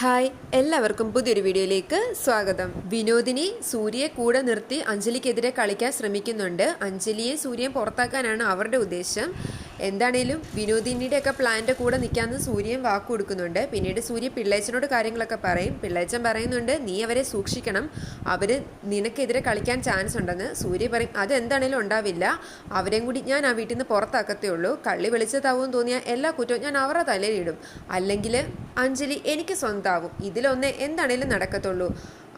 Hi എല്ലാവർക്കും പുതിയൊരു വീഡിയോയിലേക്ക് സ്വാഗതം. വിനോദിനി സൂര്യയെ കൂടെ നിർത്തി അഞ്ജലിക്കെതിരെ കളിക്കാൻ ശ്രമിക്കുന്നുണ്ട്. അഞ്ജലിയെ സൂര്യൻ പുറത്താക്കാനാണ് അവരുടെ ഉദ്ദേശം. എന്താണേലും വിനോദിനിയുടെ ഒക്കെ പ്ലാന്റെ കൂടെ നിൽക്കാമെന്ന് സൂര്യൻ വാക്ക് കൊടുക്കുന്നുണ്ട്. പിന്നീട് സൂര്യ പിള്ളേച്ചനോട് കാര്യങ്ങളൊക്കെ പറയും. പിള്ളേച്ചൻ പറയുന്നുണ്ട് നീ അവരെ സൂക്ഷിക്കണം. അവർ നിനക്കെതിരെ കളിക്കാൻ ചാൻസ് ഉണ്ടെന്ന്. സൂര്യ പറയും അതെന്താണേലും ഉണ്ടാവില്ല. അവരെയും കൂടി ഞാൻ ആ വീട്ടിൽ നിന്ന് പുറത്താക്കത്തേ ഉള്ളൂ കള്ളി വെളിച്ചത്താവും തോന്നിയ എല്ലാ കുറ്റവും ഞാൻ അവരുടെ തലയിലിടും. അല്ലെങ്കിൽ അഞ്ജലി എനിക്ക് സ്വന്തമാവും. ഇതിലൊന്നേ എന്താണേലും നടക്കത്തുള്ളൂ.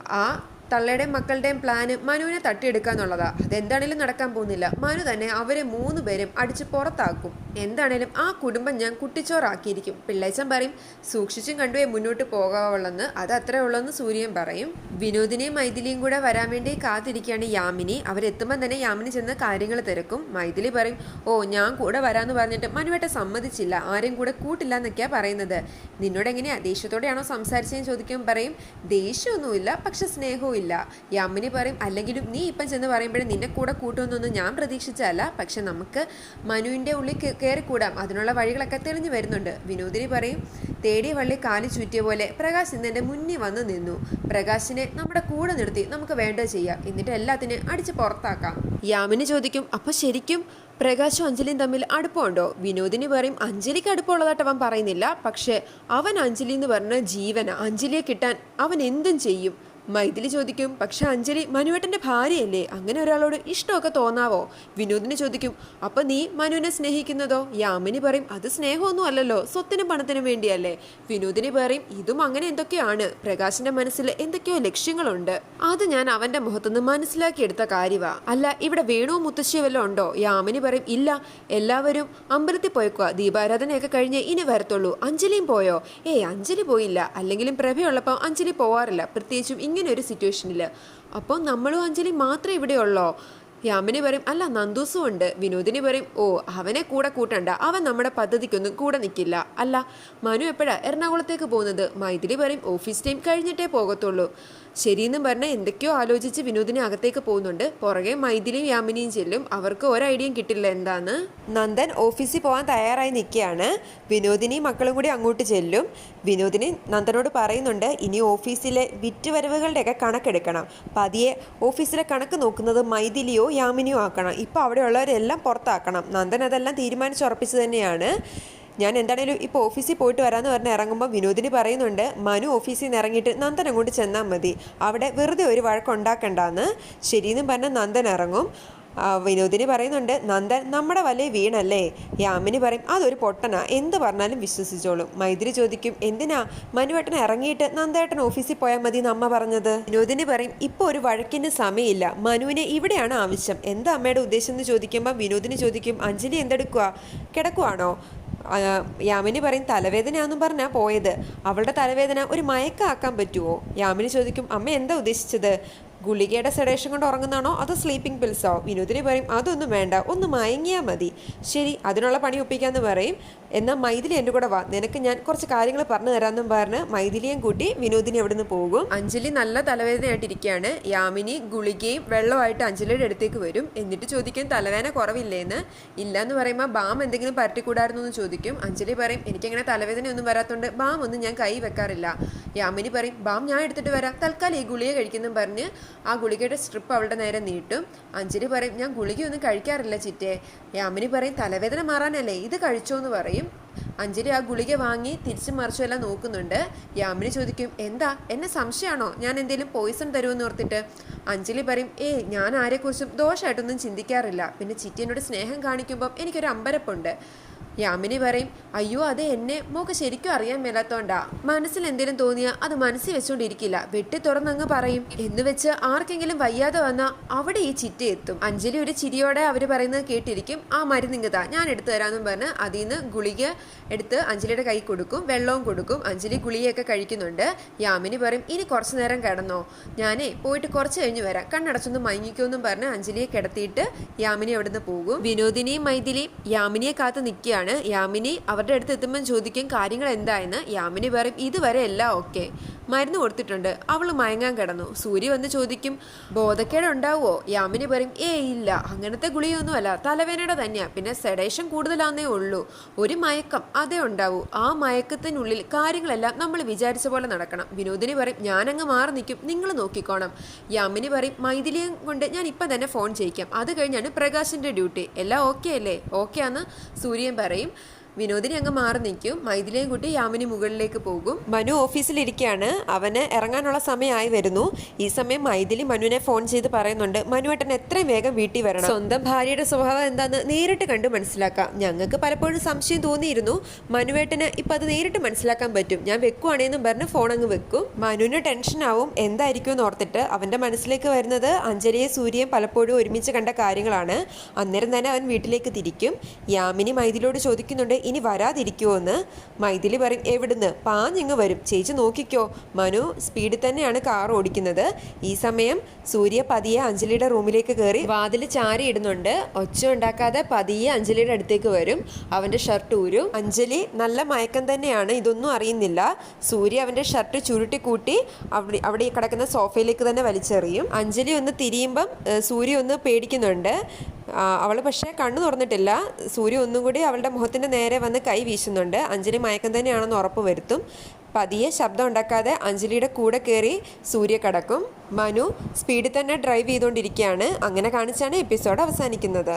ആ തള്ളയുടെയും മക്കളുടെയും പ്ലാന് മനുവിനെ തട്ടിയെടുക്കാന്നുള്ളതാ. അതെന്താണേലും നടക്കാൻ പോകുന്നില്ല. മനു തന്നെ അവരെ മൂന്ന് പേരും അടിച്ച് പുറത്താക്കും. എന്താണേലും ആ കുടുംബം ഞാൻ കുട്ടിച്ചോറാക്കിയിരിക്കും. പിള്ളേച്ചൻ പറയും സൂക്ഷിച്ചും കണ്ടുപോയി മുന്നോട്ട് പോകാവുള്ളെന്ന് അത് അത്രേ ഉള്ളെന്ന് സൂര്യൻ പറയും. വിനോദിനെയും മൈഥിലിയും കൂടെ വരാൻ വേണ്ടി കാത്തിരിക്കുകയാണ് യാമിനി. അവരെത്തുമ്പോൾ തന്നെ യാമിനി ചെന്ന് കാര്യങ്ങൾ തിരക്കും. മൈഥിലി പറയും ഓ ഞാൻ കൂടെ വരാമെന്ന് പറഞ്ഞിട്ട് മനുവേട്ട സമ്മതിച്ചില്ല. ആരും കൂടെ കൂട്ടില്ല എന്നൊക്കെയാണ് പറയുന്നത്. നിന്നോട് എങ്ങനെയാ? ദേഷ്യത്തോടെയാണോ സംസാരിച്ചതെന്ന് ചോദിക്കുമ്പോൾ പറയും ദേഷ്യമൊന്നുമില്ല പക്ഷെ സ്നേഹവും ഇല്ല യാമിനി പറയും അല്ലെങ്കിലും നീ ഇപ്പം ചെന്ന് പറയുമ്പോഴേ നിന്നെ കൂടെ കൂട്ടുമെന്നൊന്നും ഞാൻ പ്രതീക്ഷിച്ചല്ല പക്ഷെ നമുക്ക് മനുവിന്റെ ഉള്ളിൽ കയറിക്കൂടാം. അതിനുള്ള വഴികളൊക്കെ തെളിഞ്ഞു വരുന്നുണ്ട്. വിനോദിനി പറയും തേടിയ വള്ളി കാലി ചുറ്റിയ പോലെ പ്രകാശ് ഇന്നെ മുന്നിൽ വന്ന് നിന്നു. പ്രകാശിനെ നമ്മുടെ കൂടെ നിർത്തി നമുക്ക് വേണ്ടത് ചെയ്യാം. എന്നിട്ട് എല്ലാത്തിനെയും അടിച്ച് പുറത്താക്കാം. യാമിനി ചോദിക്കും അപ്പോൾ ശരിക്കും പ്രകാശും അഞ്ജലിയും തമ്മിൽ അടുപ്പമുണ്ടോ? വിനോദിനി പറയും അഞ്ജലിക്ക് അടുപ്പമുള്ളതായിട്ട് അവൻ പറയുന്നില്ല. പക്ഷേ അവൻ അഞ്ജലി എന്ന് പറഞ്ഞ ജീവന. അഞ്ജലിയെ കിട്ടാൻ അവൻ എന്തും ചെയ്യും. മൈഥിലി ചോദിക്കും പക്ഷെ അഞ്ജലി മനുവേട്ടന്റെ ഭാര്യയല്ലേ? അങ്ങനെ ഒരാളോട് ഇഷ്ടമൊക്കെ തോന്നാവോ? വിനോദിനെ ചോദിക്കും അപ്പം നീ മനുവിനെ സ്നേഹിക്കുന്നതോ? യാമിനി പറയും അത് സ്നേഹമൊന്നും അല്ലല്ലോ സ്വത്തിനും പണത്തിനും വേണ്ടിയല്ലേ. വിനോദിനി പറയും ഇതും അങ്ങനെ എന്തൊക്കെയാണ്? പ്രകാശിന്റെ മനസ്സിൽ എന്തൊക്കെയോ ലക്ഷ്യങ്ങളുണ്ട്. അത് ഞാൻ അവന്റെ മുഖത്തുനിന്ന് മനസ്സിലാക്കിയെടുത്ത കാര്യവാ. അല്ല ഇവിടെ വേണു മുത്തശ്ശിയോ വല്ലതും ഉണ്ടോ? യാമിനി പറയും ഇല്ല എല്ലാവരും അമ്പലത്തിൽ പോയേക്കുക ദീപാരാധനയൊക്കെ കഴിഞ്ഞ് ഇനി വരത്തുള്ളൂ. അഞ്ജലിയും പോയോ? ഏയ് അഞ്ജലി പോയില്ല. അല്ലെങ്കിലും പ്രഭയുള്ളപ്പോൾ അഞ്ജലി പോവാറില്ല. പ്രത്യേകിച്ചും ഇങ്ങനെ ഒരു സിറ്റുവേഷനിൽ അപ്പോൾ നമ്മളും അഞ്ജലി മാത്രമേ ഇവിടെ ഉള്ളോ യാമിനി പറയും അല്ല നന്ദൂസും ഉണ്ട്. വിനോദിനി പറയും ഓ അവനെ കൂടെ കൂട്ടണ്ട. അവൻ നമ്മുടെ പദ്ധതിക്കൊന്നും കൂടെ നിൽക്കില്ല അല്ല മനു എപ്പോഴാ എറണാകുളത്തേക്ക് പോകുന്നത്? മൈഥിലി പറയും ഓഫീസ് ടൈം കഴിഞ്ഞിട്ടേ പോകത്തുള്ളൂ. ശരിയെന്നും പറഞ്ഞ് എന്തൊക്കെയോ ആലോചിച്ച് വിനോദിനെ അകത്തേക്ക് പോകുന്നുണ്ട്. പുറകെ മൈഥിലിയും യാമിനിയും ചെല്ലും. അവർക്ക് ഒരു ഐഡിയയും കിട്ടില്ല. എന്താന്ന്? നന്ദൻ ഓഫീസിൽ പോകാൻ തയ്യാറായി നിൽക്കുകയാണ്. വിനോദിനിയും മക്കളും കൂടി അങ്ങോട്ട് ചെല്ലും. വിനോദിനി നന്ദനോട് പറയുന്നുണ്ട് ഇനി ഓഫീസിലെ വിറ്റുവരവുകളുടെയൊക്കെ കണക്കെടുക്കണം. പതിയെ ഓഫീസിലെ കണക്ക് നോക്കുന്നത് മൈഥിലിയോ യാമിനിയോ ആക്കണം. ഇപ്പോൾ അവിടെയുള്ളവരെല്ലാം പുറത്താക്കണം. നന്ദൻ അതെല്ലാം തീരുമാനിച്ചുറപ്പിച്ചു തന്നെയാണ്. ഞാൻ എന്താണേലും ഇപ്പോൾ ഓഫീസിൽ പോയിട്ട് വരാമെന്ന് പറഞ്ഞ് ഇറങ്ങുമ്പോൾ വിനോദിനി പറയുന്നുണ്ട് മനു ഓഫീസിൽ നിന്ന് ഇറങ്ങിയിട്ട് നന്ദൻ അങ്ങോട്ട് ചെന്നാൽ മതി. അവിടെ വെറുതെ ഒരു വഴക്കുണ്ടാക്കണ്ടെന്ന്. ശരിയെന്നും പറഞ്ഞാൽ നന്ദൻ ഇറങ്ങും. വിനോദിനി പറയുന്നുണ്ട് നന്ദൻ നമ്മുടെ വലിയ വീണല്ലേ? യാമിനി പറയും അതൊരു പൊട്ടനാ എന്ത് പറഞ്ഞാലും വിശ്വസിച്ചോളും. മൈത്രി ചോദിക്കും എന്തിനാ? മനുവേട്ടൻ ഇറങ്ങിയിട്ട് നന്ദേട്ടൻ ഓഫീസിൽ പോയാൽ മതി അമ്മ പറഞ്ഞത്? വിനോദിനി പറയും ഇപ്പോൾ ഒരു വഴക്കിന് സമയമില്ല. മനുവിനെ ഇവിടെയാണ് ആവശ്യം. എന്താ അമ്മയുടെ ഉദ്ദേശം എന്ന് ചോദിക്കുമ്പോൾ വിനോദിനി ചോദിക്കും അഞ്ജലി എന്തെടുക്കുക കിടക്കുവാണോ? യാമിനി പറയും തലവേദനയാണെന്നും പറഞ്ഞാ പോയത്. അവളുടെ തലവേദന ഒരു മയക്കാക്കാൻ പറ്റുമോ യാമിനി ചോദിക്കും അമ്മ എന്താ ഉദ്ദേശിച്ചത്? ഗുളികയുടെ സെഡേഷൻ കൊണ്ട് ഉറങ്ങുന്നതാണോ? അതോ സ്ലീപ്പിംഗ് പിൽസോ വിനോദിനി പറയും അതൊന്നും വേണ്ട ഒന്ന് മയങ്ങിയാൽ മതി. ശരി അതിനുള്ള പണി ഒപ്പിക്കാമെന്ന് പറയും. എന്നാൽ മൈഥിലി എന്റെ കൂടെ വാ. നിനക്ക് ഞാൻ കുറച്ച് കാര്യങ്ങൾ പറഞ്ഞു തരാമെന്നും പറഞ്ഞ് മൈഥിലിയും കൂട്ടി വിനോദിനി അവിടെ നിന്ന് പോകും. അഞ്ജലി നല്ല തലവേദനയായിട്ടിരിക്കുകയാണ്. യാമിനി ഗുളികയും വെള്ളമായിട്ട് അഞ്ജലിയുടെ അടുത്തേക്ക് വരും. എന്നിട്ട് ചോദിക്കും തലവേദന കുറവില്ലേന്ന്? ഇല്ല എന്ന് പറയുമ്പോൾ ബാം എന്തെങ്കിലും പരട്ടിക്കൂടായിരുന്നു എന്ന് ചോദിക്കും. അഞ്ജലി പറയും എനിക്കങ്ങനെ തലവേദനയൊന്നും വരാത്തതുകൊണ്ട് ബാം ഒന്നും ഞാൻ കൈ വെക്കാറില്ല. യാമിനി പറയും ബാം ഞാൻ എടുത്തിട്ട് വരാം. തൽക്കാലം ഈ ഗുളിക കഴിക്കുന്നും പറഞ്ഞ് ആ ഗുളികയുടെ സ്ട്രിപ്പ് അവളുടെ നേരെ നീട്ടും. അഞ്ജലി പറയും ഞാൻ ഗുളികയൊന്നും കഴിക്കാറില്ല ചിറ്റേ. യാമിനി പറയും തലവേദന മാറാനല്ലേ? ഇത് കഴിച്ചോ എന്ന് പറയും. അഞ്ജലി ആ ഗുളിക വാങ്ങി തിരിച്ചു മറിച്ചുമെല്ലാം നോക്കുന്നുണ്ട്. യാമിനി ചോദിക്കും എന്താ? എന്നെ സംശയമാണോ? ഞാൻ എന്തെങ്കിലും പോയിസൺ തരുമെന്ന് ഓർത്തിട്ട്? അഞ്ജലി പറയും ഏ ഞാൻ ആരെക്കുറിച്ചും ദോഷമായിട്ടൊന്നും ചിന്തിക്കാറില്ല. പിന്നെ ചിറ്റിയനോട് സ്നേഹം കാണിക്കുമ്പം എനിക്കൊരു അമ്പരപ്പുണ്ട്. യാമിനി പറയും അയ്യോ അത് എന്നെ മോക്ക് ശരിക്കും അറിയാൻ മേലാത്തോണ്ടാ. മനസ്സിൽ എന്തെങ്കിലും തോന്നിയാ അത് മനസ്സിൽ വെച്ചോണ്ടിരിക്കില്ല. വെട്ടി തുറന്നങ്ങ് പറയും. എന്ന് വെച്ച് ആർക്കെങ്കിലും വയ്യാതെ വന്നാ അവിടെ ഈ ചിറ്റ എത്തും. അഞ്ജലി ഒരു ചിരിയോടെ അവർ പറയുന്നത് കേട്ടിരിക്കും. ആ മരുന്നിങ്ങതാ. ഞാൻ എടുത്തു തരാമെന്നും പറഞ്ഞ് അതിൽ നിന്ന് ഗുളിക എടുത്ത് അഞ്ജലിയുടെ കൈ കൊടുക്കും. വെള്ളവും കൊടുക്കും. അഞ്ജലി ഗുളികയൊക്കെ കഴിക്കുന്നുണ്ട്. യാമിനി പറയും ഇനി കുറച്ചു നേരം കിടന്നോ. ഞാനേ പോയിട്ട് കുറച്ച് കഴിഞ്ഞ് വരാം. കണ്ണടച്ചൊന്ന് മയങ്ങിക്കോന്നും പറഞ്ഞ് അഞ്ജലിയെ കിടത്തിയിട്ട് യാമിനി അവിടുന്ന് പോകും. വിനോദിനിയും മൈഥിലിയും യാമിനിയെ കാത്ത് നിൽക്കുകയാണ്. ഇരിക്കുകയാണ് യാമിനി അവരുടെ അടുത്ത് എത്തുമ്പം ചോദിക്കും കാര്യങ്ങൾ എന്തായെന്ന്? യാമിനി പറയും ഇതുവരെ എല്ലാം ഓക്കെ. മരുന്ന് കൊടുത്തിട്ടുണ്ട്. അവൾ മയങ്ങാൻ കിടന്നു. സൂര്യ വന്ന് ചോദിക്കും ബോധക്കേട് ഉണ്ടാവുമോ യാമിനി പറയും ഏ ഇല്ല. അങ്ങനത്തെ ഗുളിയൊന്നുമല്ല തലവേനയുടെ തന്നെയാ. പിന്നെ സെഡേഷൻ കൂടുതലാന്നേ ഉള്ളൂ. ഒരു മയക്കം അതേ ഉണ്ടാവൂ. ആ മയക്കത്തിനുള്ളിൽ കാര്യങ്ങളെല്ലാം നമ്മൾ വിചാരിച്ച പോലെ നടക്കണം. വിനോദിനി പറയും ഞാനങ്ങ് മാറി നിൽക്കും. നിങ്ങൾ നോക്കിക്കോണം. യാമിനി പറയും മൈഥിലിയും കൊണ്ട് ഞാൻ ഇപ്പം തന്നെ ഫോൺ ചെയ്യിക്കാം. അത് കഴിഞ്ഞാണ് പ്രകാശിന്റെ ഡ്യൂട്ടി. എല്ലാം ഓക്കെ അല്ലേ? ഓക്കെ ആന്ന് സൂര്യൻ പറയും. പറയും വിനോദിനി അങ്ങ് മാറി നിൽക്കും. മൈഥിലിയും കൂട്ടി യാമിനി മുകളിലേക്ക് പോകും. മനു ഓഫീസിലിരിക്കുകയാണ് അവന് ഇറങ്ങാനുള്ള സമയമായി വരുന്നു. ഈ സമയം മൈഥിലി മനുവിനെ ഫോൺ ചെയ്ത് പറയുന്നുണ്ട് മനുവേട്ടൻ എത്രയും വേഗം വീട്ടിൽ വരണം. സ്വന്തം ഭാര്യയുടെ സ്വഭാവം എന്താന്ന് നേരിട്ട് കണ്ട് മനസ്സിലാക്കാം. ഞങ്ങൾക്ക് പലപ്പോഴും സംശയം തോന്നിയിരുന്നു. മനുവേട്ടന് ഇപ്പം അത് നേരിട്ട് മനസ്സിലാക്കാൻ പറ്റും. ഞാൻ വെക്കുവാണേന്നും പറഞ്ഞ് ഫോൺ അങ്ങ് വെക്കും. മനുവിന് ടെൻഷനാവും എന്തായിരിക്കും എന്ന് ഓർത്തിട്ട് അവന്റെ മനസ്സിലേക്ക് വരുന്നത് അഞ്ജലിയെ സൂര്യയും പലപ്പോഴും ഒരുമിച്ച് കണ്ട കാര്യങ്ങളാണ്. അന്നേരം തന്നെ അവൻ വീട്ടിലേക്ക് തിരിക്കും. യാമിനി മൈഥിലോട് ചോദിക്കുന്നുണ്ട് ഇനി വരാതിരിക്കുമോ എന്ന് മൈഥിലി പറയും എവിടുന്ന്? പാഞ്ഞിങ്ങ് വരും. ചേച്ചി നോക്കിക്കോ. മനു സ്പീഡിൽ തന്നെയാണ് കാർ ഓടിക്കുന്നത്. ഈ സമയം സൂര്യ പതിയെ അഞ്ജലിയുടെ റൂമിലേക്ക് കയറി വാതിൽ ചാരി ഇടുന്നുണ്ട്. ഒച്ച ഉണ്ടാക്കാതെ പതിയെ അഞ്ജലിയുടെ അടുത്തേക്ക് വരും. അവന്റെ ഷർട്ട് ഊരും. അഞ്ജലി നല്ല മയക്കം തന്നെയാണ്. ഇതൊന്നും അറിയുന്നില്ല. സൂര്യ അവന്റെ ഷർട്ട് ചുരുട്ടി കൂട്ടി അവിടെ അവിടെ കിടക്കുന്ന സോഫയിലേക്ക് തന്നെ വലിച്ചെറിയും. അഞ്ജലി ഒന്ന് തിരിയുമ്പം സൂര്യ ഒന്ന് പേടിക്കുന്നുണ്ട്. അവൾ പക്ഷേ കണ്ണു തുറന്നിട്ടില്ല. സൂര്യ ഒന്നും കൂടി അവളുടെ മുഖത്തിന്റെ നേരെ വന്ന് കൈ വീശുന്നുണ്ട്. അഞ്ജലി മയക്കം തന്നെയാണെന്ന് ഉറപ്പ് വരുത്തും. പതിയെ ശബ്ദം ഉണ്ടാക്കാതെ അഞ്ജലിയുടെ കൂടെ കയറി സൂര്യ കടക്കും. മനു സ്പീഡിൽ തന്നെ ഡ്രൈവ് ചെയ്തുകൊണ്ടിരിക്കുകയാണ്. അങ്ങനെ കാണിച്ചാണ് എപ്പിസോഡ് അവസാനിക്കുന്നത്.